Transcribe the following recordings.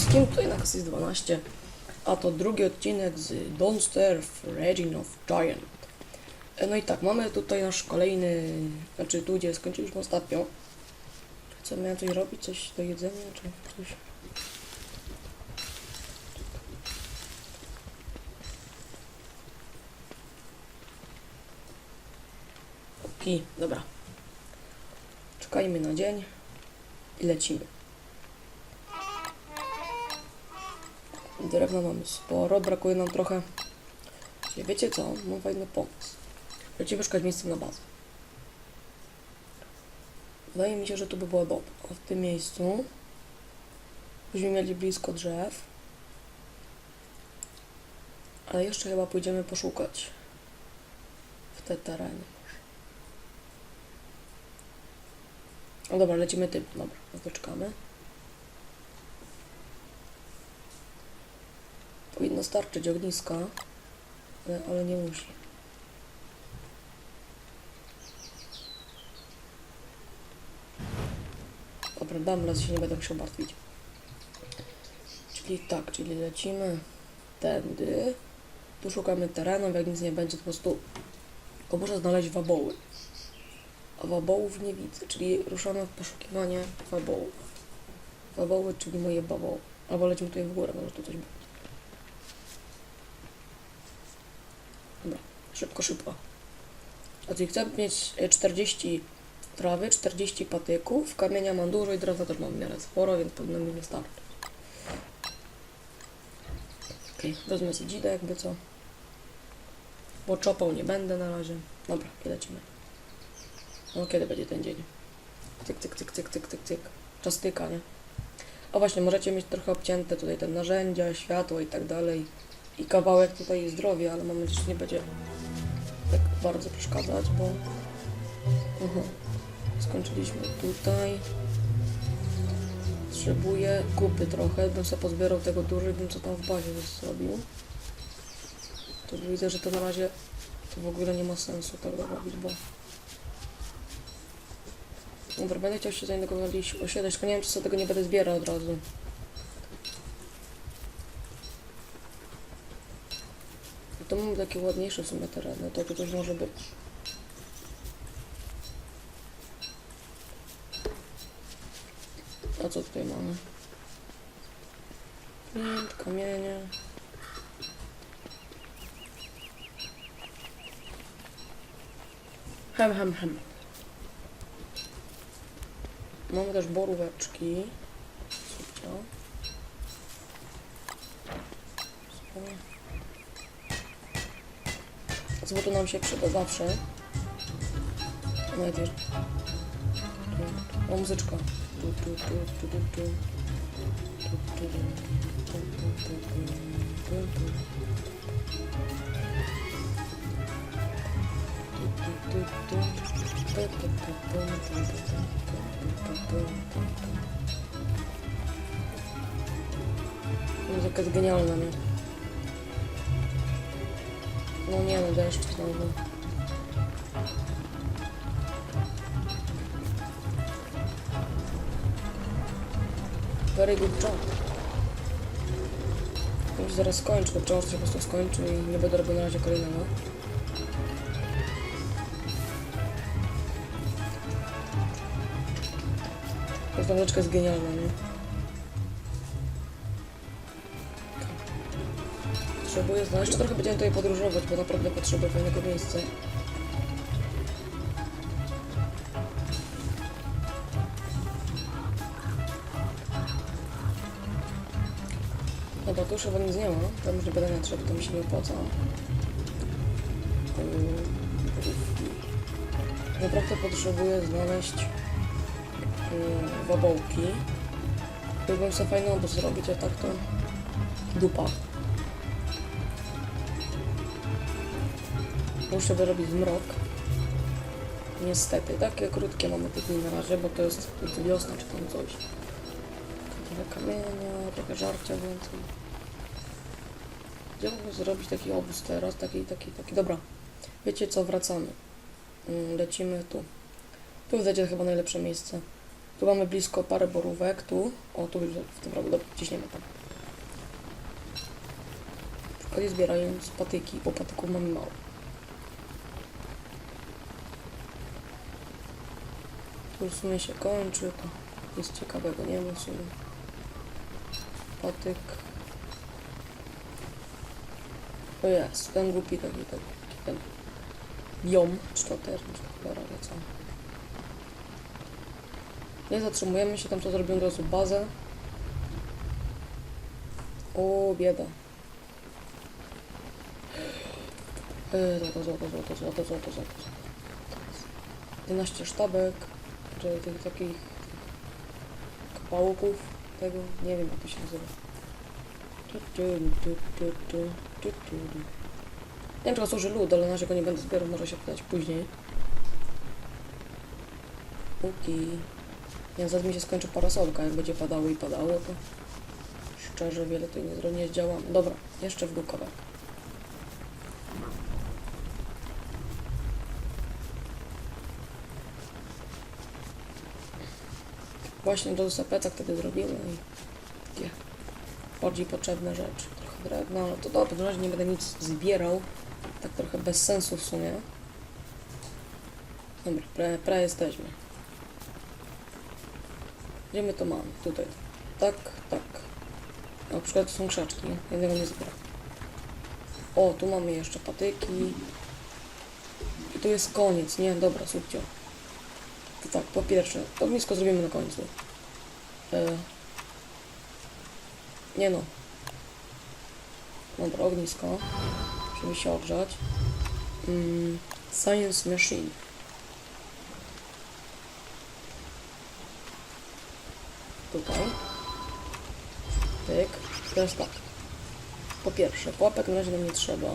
wszystkim, tutaj na jest 12, a to drugi odcinek z Don't Starve Raging of Giant. E, No i tak, mamy tutaj nasz kolejny, znaczy tu gdzie skończyliśmy ostatnio. Co, miałem coś robić? Coś do jedzenia, czy coś? Okej, dobra. Czekajmy na dzień i lecimy. Drewna mamy sporo, brakuje nam trochę. Czyli wiecie co? Mam fajny pomysł. Lecimy szukać miejsca na bazę. Wydaje mi się, że tu by było dobre. W tym miejscu. Byśmy mieli blisko drzew. Ale jeszcze chyba pójdziemy poszukać w te tereny. No dobra, lecimy tym. Dobra, no to czekamy. Powinno starczyć ogniska, ale, ale nie musi. Dobra, dam las się nie będę musiał martwić. Czyli tak, czyli lecimy tędy. Tu szukamy terenów, jak nic nie będzie, to po prostu tylko muszę znaleźć waboły. A wabołów nie widzę, czyli ruszamy w poszukiwanie wabołów. Waboły, czyli moje bawoły. Albo lecimy tutaj w górę, może tu coś. Dobra, szybko, szybko. A czyli chcę mieć e, 40 trawy, 40 patyków, kamienia mam dużo i drewna też mam w miarę sporo, więc powinno mi wystarczyć. Okej, wezmę sobie dzidę jakby co. Bo czopał nie będę na razie. Dobra, lecimy. No kiedy będzie ten dzień? Cyk, cyk, cyk, cyk, cyk, cyk, cyk. Czas tyka, nie? O właśnie, możecie mieć trochę obcięte tutaj te narzędzia, światło i tak dalej. I kawałek tutaj zdrowia, ale mam nadzieję, że nie będzie bardzo przeszkadzać, bo... Mhm. Skończyliśmy tutaj. Potrzebuję kupy trochę, bym sobie pozbierał tego dużo, bym co tam w bazie zrobił. To widzę, że to na razie to w ogóle nie ma sensu tego robić, bo... Dobra, będę chciał się za niego osiedlać, tylko nie wiem, czy sobie tego nie będę zbierał od razu. To mamy takie ładniejsze sumie tereny, to tu coś może być. A co tutaj mamy? Flint, kamienie. Hem, hem, hem. Mamy też boróweczki. Super. Super. Złoto nam się przyda zawsze. Najpierw. O, muzyczka. Muzyka jest genialna, nie? No nie no, deszcz znowu. Very good job. Już zaraz skończę, to często się po prostu skończy i nie będę robił na razie kolejnego. Ta tableteczka jest genialna, nie? Potrzebuję znaleźć, trochę będziemy tutaj podróżować, bo naprawdę potrzebuję fajnego miejsca. Dobra, tu już chyba nic nie ma. Tam już do badania trzeba, to mi się nie opłaca. Ym, Naprawdę potrzebuję znaleźć yy, wabołki. Chciałbym sobie fajny obóz zrobić, a tak to dupa. Muszę wyrobić zmrok. Niestety, takie krótkie mamy te dni na razie, bo to jest wiosna czy tam coś. Trochę kamienia, trochę żarcia więcej. Gdzie mogę zrobić taki obóz teraz? Taki, taki, taki. Dobra. Wiecie co, wracamy. Mm, Lecimy tu. Tu będzie chyba najlepsze miejsce. Tu mamy blisko parę borówek, tu. O, tu już w tym rogu, dobra, ciśniemy tam. Przy okazji zbierając patyki, bo patyków mamy mało. W sumie się kończy, to nic ciekawego nie ma w sumie. Patyk. O jest, ten głupi ten to też, czy to cholera wie co. Nie zatrzymujemy się, tam co zrobimy od razu bazę. O, bieda. Yy, złoto, złoto, złoto, złoto, złoto, złoto. 11 sztabek, czy tych takich kapałków tego, nie wiem jak to się nazywa. Wiem czego służy lód, ale na razie go nie będę zbierał, może się przydać później. Póki... Nie, zaraz mi się skończy parasolka, jak będzie padało i padało, to szczerze wiele tutaj nie, nie zdziałamy. Dobra, jeszcze w dół. Właśnie do zaplecak wtedy zrobimy i takie bardziej potrzebne rzeczy. Trochę drewna, ale to dobra, na razie nie będę nic zbierał. Tak trochę bez sensu w sumie. Dobra, pre, pre jesteśmy. Gdzie my to mamy? Tutaj. Tak, tak. Na przykład są krzaczki, jednego nie zbieram. O, tu mamy jeszcze patyki. I tu jest koniec, nie? Dobra, słuchajcie. To tak, po pierwsze, ognisko zrobimy na końcu. E... Nie no. Dobra, ognisko. Żeby się ogrzać. Mm, science Machine. Tutaj. Tyk. Teraz tak. Po pierwsze, pułapek na razie nam nie trzeba.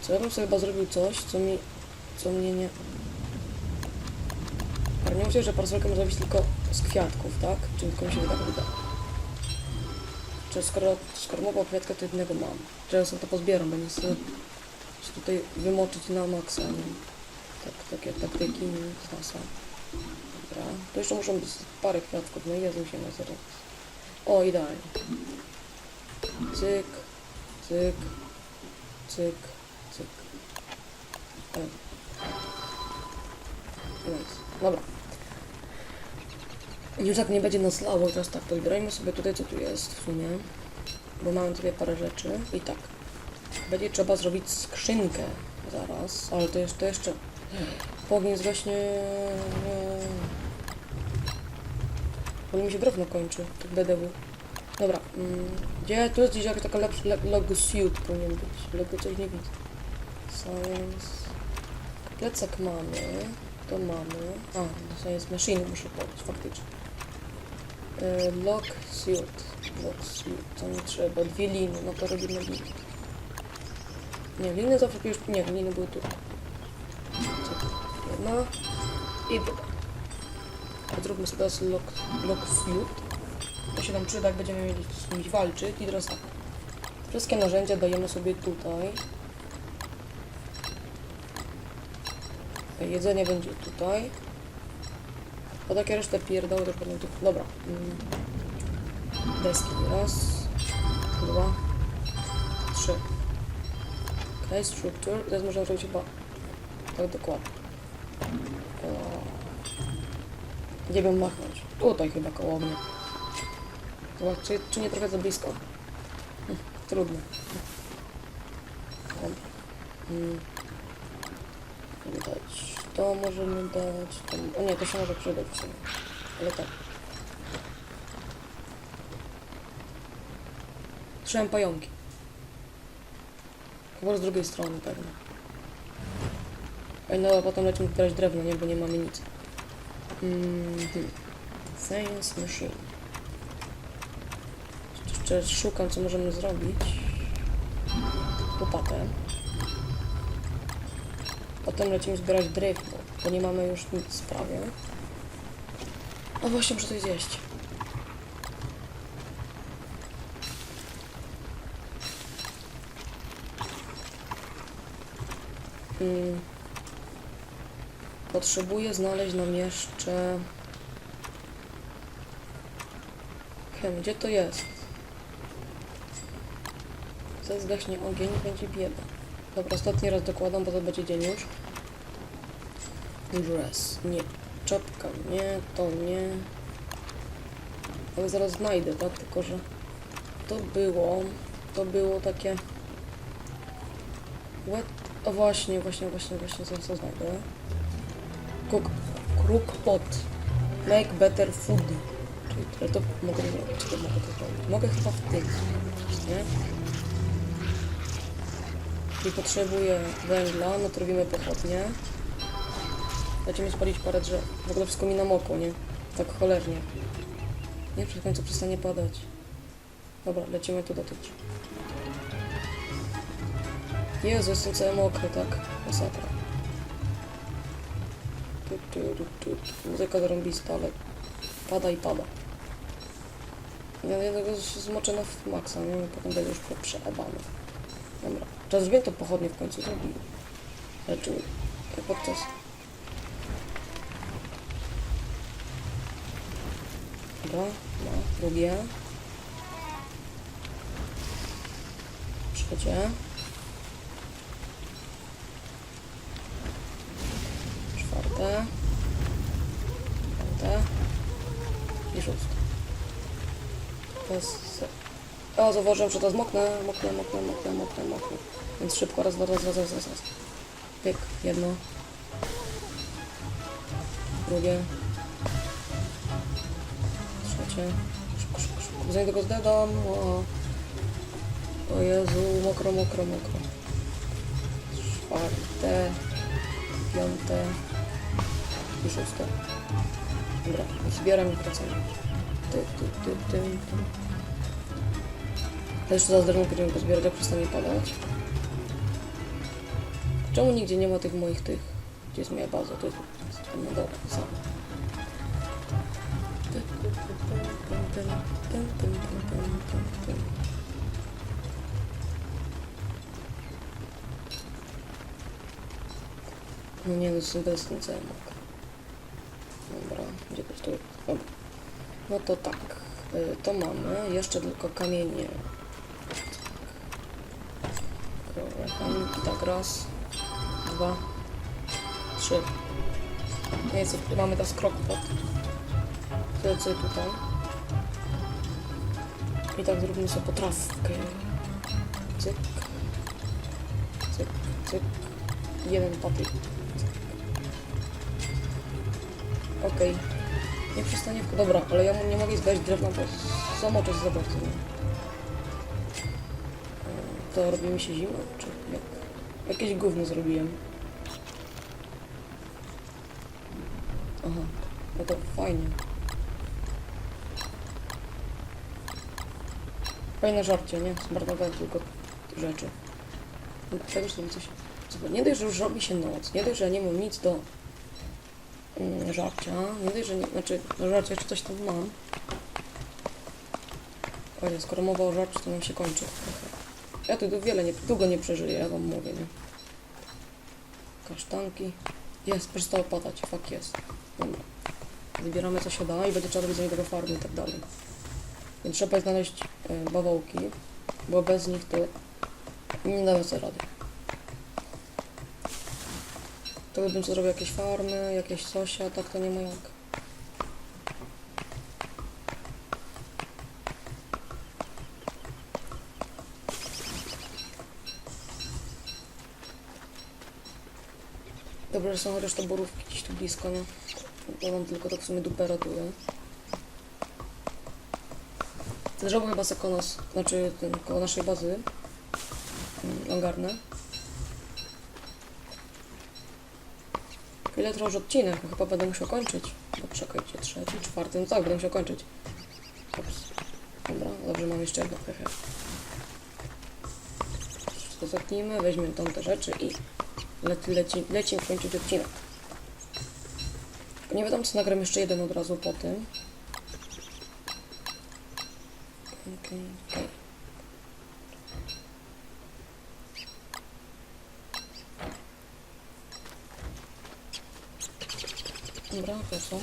Co ja bym sobie chyba zrobił coś, co mi... Co mnie nie... Ale nie myślę, że parasolkę można zrobić tylko z kwiatków, tak? Czy tylko mi się tak wyda? Czy skoro, skoro mowa o kwiatkach, to jednego mam. Teraz sobie to pozbieram, nie chcę się tutaj wymoczyć na maksa, nie? Tak, takie taktyki, nie? Z nasa. Dobra. To jeszcze muszą być parę kwiatków, no i Jezu się na zero. O, idealnie. Cyk, cyk, cyk, cyk. Tak. Nice. Dobra. Już tak nie będzie nas lało, teraz tak, podbierajmy sobie tutaj, co tu jest w sumie. Bo mamy tutaj parę rzeczy. I tak. Będzie trzeba zrobić skrzynkę zaraz, ale to jeszcze, to jeszcze... Pogień właśnie... Bo mi się drewno kończy, tak BDW. Dobra, mm, gdzie? Tu jest gdzieś jakaś taka lepsza, le, logo suit powinien być. Logo coś nie widzę. Science... Plecak mamy. To mamy. A, to Science Machine muszę podać, faktycznie. E, lock suit. Lock suit. To nie trzeba. Dwie liny, no to robimy liny. Nie, liny zawsze już... Nie, liny były tu. Jedna. I druga. A Zróbmy sobie teraz lock, lock suit. To się nam przyda, jak będziemy mieli z walczyć. I teraz tak. Wszystkie narzędzia dajemy sobie tutaj. Jedzenie będzie tutaj. A takie resztę pierdoły to pewnie tu. Dobra. Mm. Deski. Raz, dwa, trzy. Ok, structure. Teraz możemy zrobić chyba tak dokładnie. Nie wiem machnąć. Tutaj chyba koło mnie. Zobacz, czy, czy nie trochę za blisko? Hm, trudno. Dobra. Mm. Dać. To możemy dać. O nie, to się może przydać w sumie. Ale tak. Trzymałem pająki. Chyba z drugiej strony pewnie. Ej, no a potem lecimy zbierać drewno, nie? Bo nie mamy nic. Mhm. Science machine. Jeszcze szukam, co możemy zrobić. Łopatę. Potem lecimy zbierać drewno, bo nie mamy już nic prawie. A właśnie, muszę coś zjeść. Mm. Potrzebuję znaleźć nam jeszcze wiem, gdzie to jest. Zaraz zgaśnie ogień, będzie bieda. Dobra, ostatni raz dokładam, bo to będzie dzień już. Raz. Nie. Czapka, nie, to nie. Ale zaraz znajdę, tak? Tylko, że to było, to było takie... What? O właśnie, właśnie, właśnie, właśnie, zaraz to znajdę. Cook, crook pot. Make better food. Czyli to mogę zrobić, to mogę to zrobić. Mogę chyba w tym, nie? Czyli potrzebuję węgla, no to robimy pochodnie. Lecimy spalić parę drzew. W ogóle wszystko mi namokło, nie? Tak cholernie. Nie, przed końcu przestanie padać. Dobra, lecimy tu do tych. Jezu, jestem cały mokry, tak? Masakra. Muzyka zarąbista, ale pada i pada. Ja, tego się zmoczę na maksa, nie? I potem będzie już prze- przeebany. Dobra. Czas dźwięk to pochodnie w końcu zrobili. Leczyły. Jak podczas... Dobra, no, drugie. Trzecie. Czwarte. Piąte. I szóste. Teraz... O, zauważyłem, że to jest mokne, mokne, mokne, mokne, mokne, mokne. Więc szybko, raz, dwa, raz, raz, raz. raz. Pyk, jedno. Drugie. Szybko. Zanim tego zdedam. O, o Jezu, mokro, mokro, mokro. Czwarte. Piąte. I szóste. Dobra, zbieram i wracam. Ty, ty, ty, ty, ty. To jeszcze zaraz darmo go zbierać, jak przestanie padać. Czemu nigdzie nie ma tych moich tych? Gdzie jest moja baza? To jest tam na dole, No nie, no jestem bez mokry. Dobra, gdzie to tu? No to tak, y, to mamy. Jeszcze tylko kamienie. Dobra, Tak, raz, dwa, trzy. Nie jest, mamy teraz krok pod. Lecę tutaj. I tak zrobimy sobie potrawkę. Cyk. Cyk, cyk. Jeden. Cyk. Okej. Nie przestanie. Dobra, ale ja nie mogę zbierać drewna, bo zamoczę się za bardzo. nie? E, To robi mi się zimno, czy jak? Jakieś gówno zrobiłem. Aha, no to fajnie. Fajne żarcie, nie? Zmarnowałem tylko rzeczy. No, sobie coś... Nie dość, że już robi się noc, nie dość, że nie mam nic do mm, żarcia, nie dość, że nie... Znaczy, do żarcia jeszcze coś tam mam. Ojej, skoro mowa o żarciu, to nam się kończy. Ja tu wiele nie, długo nie przeżyję, ja wam mówię, nie? Kasztanki. Jest, przestało padać, fuck jest. Dobra. Wybieramy co się da i będzie trzeba robić z niego farmy i tak dalej. Więc trzeba znaleźć bawołki, bo bez nich to nie damy sobie rady. To bym zrobił jakieś farmy, jakieś coś, a tak to nie ma jak. Dobrze, że są chociaż borówki gdzieś tu blisko, nie? Bo mam tylko tak w sumie dupę drzewo chyba koło nas, znaczy ten, koło naszej bazy mm, ogarnę. Ile już odcinek? No Chyba będę musiał kończyć. No czekajcie, trzeci, czwarty, no tak, będę musiał kończyć. Ups. Dobra, dobrze, mam jeszcze jedno, hehe. Wszystko zatnijmy, weźmiemy tam te rzeczy i leci, leci, lecimy kończyć odcinek. Nie wiadomo, co nagram jeszcze jeden od razu po tym. Okej, okej. Dobra, to są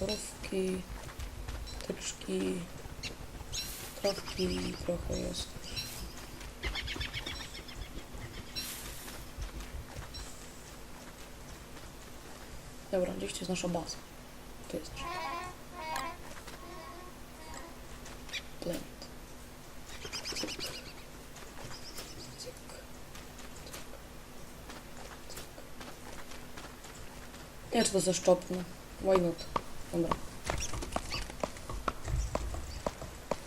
borówki. Tyczki. Trawki trochę jest. Dobra, gdzieś tu jest nasza baza. Tu jest nasza Nie, czy to ze szczopny. Why not? Dobra.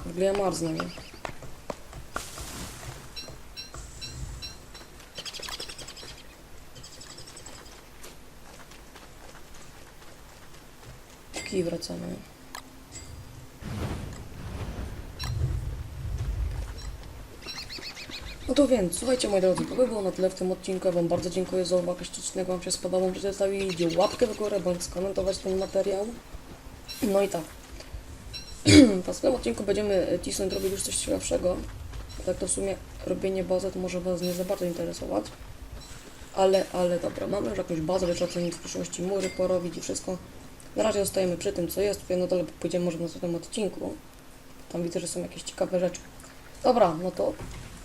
W ogóle ja marznę, nie? Kij wracamy. To więc, słuchajcie moi drodzy, to by było na tyle w tym odcinku. Ja Wam bardzo dziękuję za uwagę ślicznego. Wam się spodobał. Możecie zostawić łapkę w górę, bądź skomentować ten materiał. No i tak. w następnym odcinku będziemy cisnąć, robić już coś ciekawszego. Tak to w sumie robienie bazy to może Was nie za bardzo interesować. Ale, ale dobra, mamy już jakąś bazę, wyczerpać w przyszłości mury porobić i wszystko. Na razie zostajemy przy tym, co jest. No dalej pójdziemy może w następnym odcinku. Tam widzę, że są jakieś ciekawe rzeczy. Dobra, no to